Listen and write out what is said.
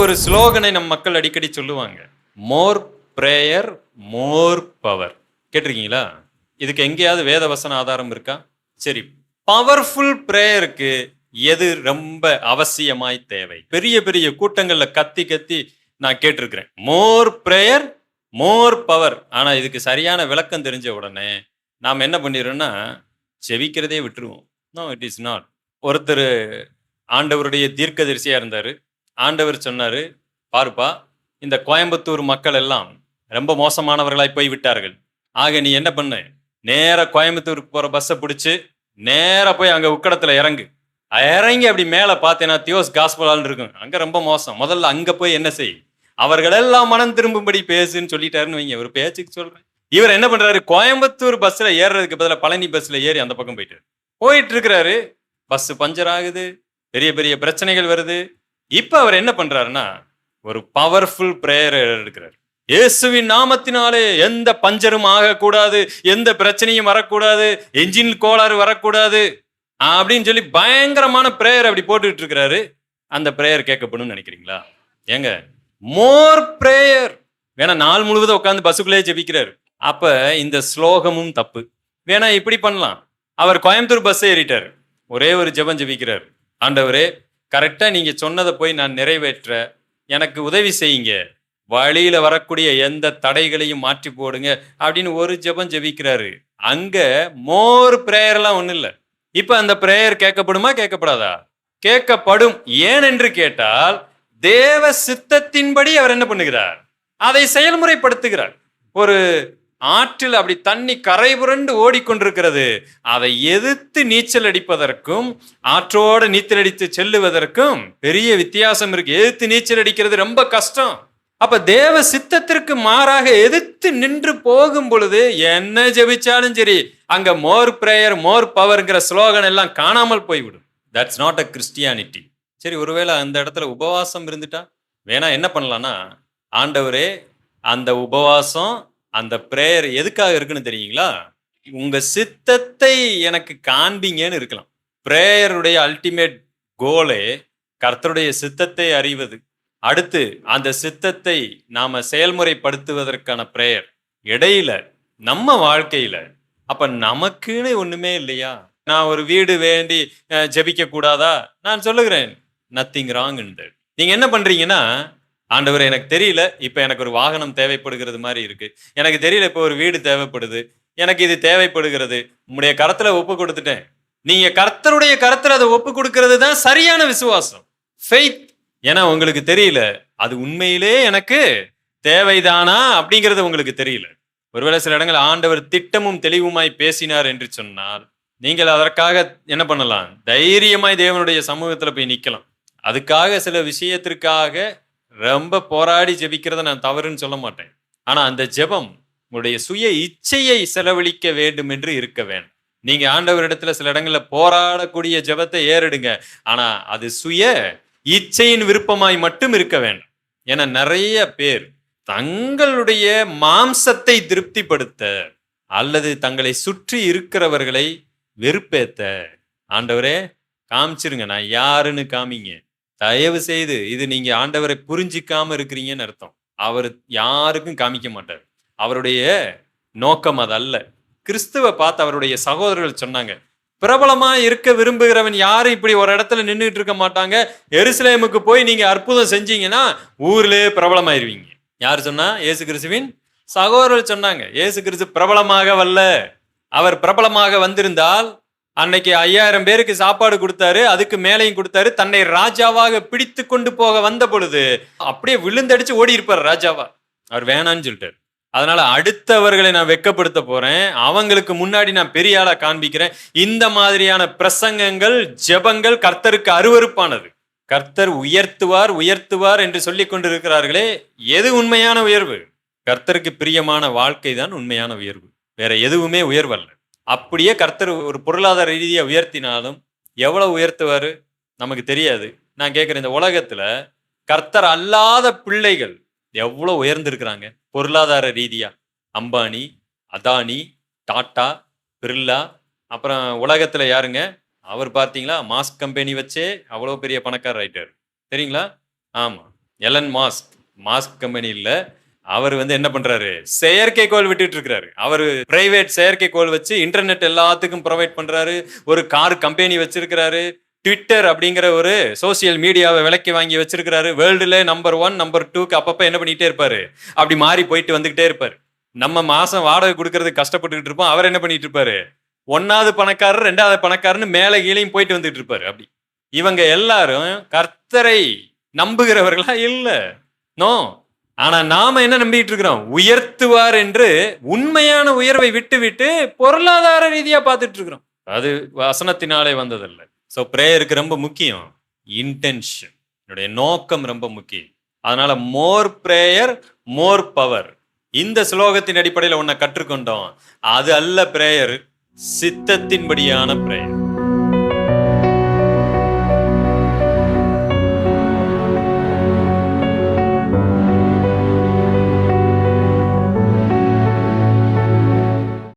ஒரு ஸ்லோகனை நம் மக்கள் அடிக்கடி சொல்லுவாங்க. மோர் ப்ரேயர் மோர் பவர் கேட்டிருக்கீங்களா? இதுக்கு எங்கேயாவது வேத வசன ஆதாரம் இருக்கா? சரி பவர்ஃபுல் ப்ரேயருக்கு எது ரொம்ப அவசியமாய் தேவை? பெரிய பெரிய கூட்டங்கள்ல கத்தி கத்தி நான் கேட்டிருக்கிறேன். மோர் ப்ரேயர் மோர் பவர் ஆனா இதுக்கு சரியான விளக்கம் தெரிஞ்ச உடனே நாம் என்ன பண்ணிடுறோம்னா செவிக்கிறதே விட்டுருவோம். நோ இட் இஸ் நாட் ஒருத்தர் ஆண்டவருடைய தீர்க்கதரிசியா இருந்தாரு. ஆண்டவர் சொன்னார் பாருப்பா இந்த கோயம்புத்தூர் மக்கள் எல்லாம் ரொம்ப மோசமானவர்களாய் போய் விட்டார்கள் ஆக நீ என்ன பண்ணு? நேராக கோயம்புத்தூருக்கு போகிற பஸ்ஸை பிடிச்சி நேராக போய் அங்கே உக்கடத்தில் இறங்கு. இறங்கி அப்படி மேலே பார்த்தேன்னா தியோஸ் காஸ்பலான்னு இருக்கும். அங்கே ரொம்ப மோசம். முதல்ல அங்கே போய் என்ன செய்? அவர்களெல்லாம் மனம் திரும்பும்படி பேசுன்னு சொல்லிட்டாருன்னு வைங்க. ஒரு பேச்சுக்கு சொல்கிறேன் இவர் என்ன பண்ணுறாரு கோயம்புத்தூர் பஸ்ஸில் ஏறுறதுக்கு பதிலாக பழனி பஸ்ஸில் ஏறி அந்த பக்கம் போயிட்டு போயிட்டு இருக்கிறாரு. பஸ்ஸு பஞ்சர் ஆகுது. பெரிய பெரிய பிரச்சனைகள் வருது. இப்போ அவர் என்ன பண்றாருன்னா ஒரு பவர்ஃபுல் ப்ரேயர் எடுக்கிறார். இயேசுவின் நாமத்தினாலே எந்த பஞ்சரும் ஆகக்கூடாது எந்த பிரச்சனையும் வரக்கூடாது என்ஜின் கோளாறு வரக்கூடாது அப்படின்னு சொல்லி பயங்கரமான ப்ரேயர் அப்படி போட்டுட்டு இருக்கிறாரு. அந்த ப்ரேயர் கேட்கப்படும்னு நினைக்கிறீங்களா? ஏங்க மோர் ப்ரேயர் வேணா நாள் முழுவதும் உட்காந்து பஸ்ஸுக்குள்ளேயே ஜெபிக்கிறாரு. அப்ப இந்த ஸ்லோகமும் தப்பு. வேணா இப்படி பண்ணலாம். அவர் கோயம்புத்தூர் பஸ் ஏறிட்டார். ஒரே ஒரு ஜெபம் ஜெபிக்கிறார். ஆண்டவரே கரெக்டாக நீங்கள் சொன்னதை போய் நான் நிறைவேற்ற எனக்கு உதவி செய்யுங்க. வழியில் வரக்கூடிய எந்த தடைகளையும் மாற்றி போடுங்க அப்படின்னு ஒரு ஜெபம் ஜெபிக்கிறாரு. அங்கே மோர் ப்ரேயர்லாம் ஒன்றும் இல்லை. இப்போ அந்த ப்ரேயர் கேட்கப்படுமா கேட்கப்படாதா? கேட்கப்படும். ஏன் என்று கேட்டால் தேவ சித்தத்தின்படி அவர் என்ன பண்ணுகிறார்? அதை செயல்முறைப்படுத்துகிறார். ஒரு ஆற்றில் அப்படி தண்ணி கரை புரண்டு ஓடிக்கொண்டிருக்கிறது. அதை எதிர்த்து நீச்சல் அடிப்பதற்கும் ஆற்றோடு நீச்சல் அடித்து செல்லுவதற்கும் பெரிய வித்தியாசம் இருக்கு. எதிர்த்து நீச்சல் அடிக்கிறது ரொம்ப கஷ்டம். அப்ப தேவ சித்தத்திற்கு மாறாக எதிர்த்து நின்று போகும் பொழுது என்ன ஜெபிச்சாலும் சரி அங்க மோர் பிரேயர் மோர் பவர்ங்கிற ஸ்லோகன் எல்லாம் காணாமல் போய்விடும். தட்ஸ் நாட் அ கிறிஸ்டியானிட்டி சரி ஒருவேளை அந்த இடத்துல உபவாசம் இருந்துட்டா? வேணா என்ன பண்ணலாம்னா ஆண்டவரே அந்த உபவாசம் அந்த ப்ரேயர் எதுக்காக இருக்குன்னு தெரியுங்களா? உங்க சித்தத்தை எனக்கு காண்பீங்கன்னு இருக்கலாம். ப்ரேயருடைய அல்டிமேட் கோலே கர்த்தருடைய சித்தத்தை அறிவது. அடுத்து அந்த சித்தத்தை நாம செயல்முறைப்படுத்துவதற்கான பிரேயர் இடையில நம்ம வாழ்க்கையில அப்ப நமக்குன்னு ஒண்ணுமே இல்லையா? நான் ஒரு வீடு வேண்டி ஜபிக்க ஜெபிக்க கூடாதா நான் சொல்லுகிறேன் நத்திங் ராங் நீங்க என்ன பண்றீங்கன்னா ஆண்டவர் எனக்கு தெரியல. இப்போ எனக்கு ஒரு வாகனம் தேவைப்படுகிறது மாதிரி இருக்கு. எனக்கு தெரியல இப்போ ஒரு வீடு தேவைப்படுது. எனக்கு இது தேவைப்படுகிறது. உம்முடைய கரத்துல ஒப்பு கொடுத்துட்டேன். நீங்க கர்த்தருடைய கரத்துல அதை ஒப்பு கொடுக்கறது தான் சரியான விசுவாசம். ஃபெய்த் ஏன்னா உங்களுக்கு தெரியல. அது உண்மையிலே எனக்கு தேவைதானா அப்படிங்கிறது உங்களுக்கு தெரியல. ஒருவேளை சில இடங்கள் ஆண்டவர் திட்டமும் தெளிவுமாய் பேசினார் என்று சொன்னால் நீங்கள் அதற்காக என்ன பண்ணலாம்? தைரியமாய் தேவனுடைய சமூகத்துல போய் நிக்கலாம். அதுக்காக சில விஷயத்திற்காக ரொம்ப போராடி ஜெபிக்கிறத நான் தவறுன்னு சொல்ல மாட்டேன். ஆனா அந்த ஜெபம் உங்களுடைய சுய இச்சையை செலவழிக்க வேண்டும் என்று இருக்க வேண்டும். நீங்க ஆண்டவரிடத்துல சில இடங்கள்ல போராடக்கூடிய ஜெபத்தை ஏறிடுங்க. ஆனா அது சுய இச்சையின் விருப்பமாய் மட்டும் இருக்க வேண்டும். என நிறைய பேர் தங்களுடைய மாம்சத்தை திருப்திப்படுத்த அல்லது தங்களை சுற்றி இருக்கிறவர்களை வெறுப்பேத்த. ஆண்டவரே காமிச்சிருங்க. நான் யாருன்னு காமிங்க. தயவு செய்து இது நீங்க ஆண்டவரை புரிஞ்சிக்காம இருக்கிறீங்கன்னு அர்த்தம். அவர் யாருக்கும் காமிக்க மாட்டார். அவருடைய நோக்கம் அது அல்ல கிறிஸ்துவ பார்த்து அவருடைய சகோதரர்கள் சொன்னாங்க பிரபலமா இருக்க விரும்புகிறவன் யாரும் இப்படி ஒரு இடத்துல நின்றுட்டு இருக்க மாட்டாங்க. எருசலேமுக்கு போய் நீங்க அற்புதம் செஞ்சீங்கன்னா ஊர்லயே பிரபலமாயிருவீங்க. யார் சொன்னா? ஏசு கிறிஸ்துவின் சகோதரர் சொன்னாங்க ஏசு கிறிஸ்து பிரபலமாக வல்ல. அவர் பிரபலமாக வந்திருந்தால் அன்னைக்கு ஐயாயிரம் பேருக்கு சாப்பாடு கொடுத்தாரு அதுக்கு மேலையும் கொடுத்தாரு தன்னை ராஜாவாக பிடித்து கொண்டு போக வந்த பொழுது அப்படியே விழுந்தடிச்சு ஓடி இருப்பார் ராஜாவா. அவர் வேணான்னு சொல்லிட்டாரு. அதனால அடுத்தவர்களை நான் வெக்கப்படுத்த போறேன். அவங்களுக்கு முன்னாடி நான் பெரிய ஆளா காண்பிக்கிறேன். இந்த மாதிரியான பிரசங்கங்கள் ஜெபங்கள் கர்த்தருக்கு அருவருப்பானது. கர்த்தர் உயர்த்துவார் உயர்த்துவார் என்று சொல்லி கொண்டிருக்கிறார்களே எது உண்மையான உயர்வு? கர்த்தருக்கு பிரியமான வாழ்க்கை தான் உண்மையான உயர்வு. வேற எதுவுமே உயர்வல்ல. அப்படியே கர்த்தர் ஒரு பொருளாதார ரீதியாக உயர்த்தினாலும் எவ்வளவு உயர்த்துவார்? நமக்கு தெரியாது. நான் கேட்குறேன் இந்த உலகத்தில் கர்த்தர் அல்லாத பிள்ளைகள் எவ்வளோ உயர்ந்திருக்கிறாங்க? பொருளாதார ரீதியாக அம்பானி அதானி டாட்டா பிர்லா அப்புறம் உலகத்தில் யாருங்க? அவர் பார்த்தீங்களா? மாஸ்க் கம்பெனி வச்சே அவ்வளோ பெரிய பணக்காரர் ஆயிட்டாரு. சரிங்களா ஆமாம் எலன் மாஸ்க். மாஸ்க் கம்பெனியில் அவர் வந்து என்ன பண்றாரு? செயற்கைக்கோள் விட்டுட்டு இருக்கிறாரு. அவர் பிரைவேட் செயற்கைக்கோள் வச்சு இன்டர்நெட் எல்லாத்துக்கும் ப்ரொவைட் பண்றாரு. ஒரு கார் கம்பெனி வச்சிருக்கிறாரு. ட்விட்டர் அப்படிங்கிற ஒரு சோசியல் மீடியாவை விலக்கி வாங்கி வச்சிருக்கிறாரு. வேர்ல்டுல நம்பர் ஒன் நம்பர் டூக்கு அப்பப்ப என்ன பண்ணிட்டே இருப்பாரு? அப்படி மாறி போயிட்டு வந்துகிட்டே இருப்பாரு. நம்ம மாசம் வாடகை கொடுக்கறது கஷ்டப்பட்டுக்கிட்டு இருப்போம். அவர் என்ன பண்ணிட்டு இருப்பாரு? ஒன்னாவது பணக்காரர் ரெண்டாவது பணக்காரன்னு மேலே கீழையும் போயிட்டு வந்துட்டு இருப்பாரு. அப்படி. இவங்க எல்லாரும் கர்த்தரை நம்புகிறவர்களா இல்ல? நோ ஆனா நாம என்ன நம்பிட்டு இருக்கிறோம்? உயர்த்துவார் என்று உண்மையான உயர்வை விட்டுவிட்டு பொருளாதார ரீதியா பார்த்துட்டு இருக்கிறோம். அது வசனத்தினாலே வந்ததில்லை. ஸோ ப்ரேயருக்கு ரொம்ப முக்கியம். இன்டென்ஷன் என்னுடைய நோக்கம் ரொம்ப முக்கியம். அதனால மோர் ப்ரேயர் மோர் பவர் இந்த ஸ்லோகத்தின் அடிப்படையில் உன்னை கற்றுக்கொண்டோம். அது அல்ல பிரேயர் சித்தத்தின்படியான பிரேயர்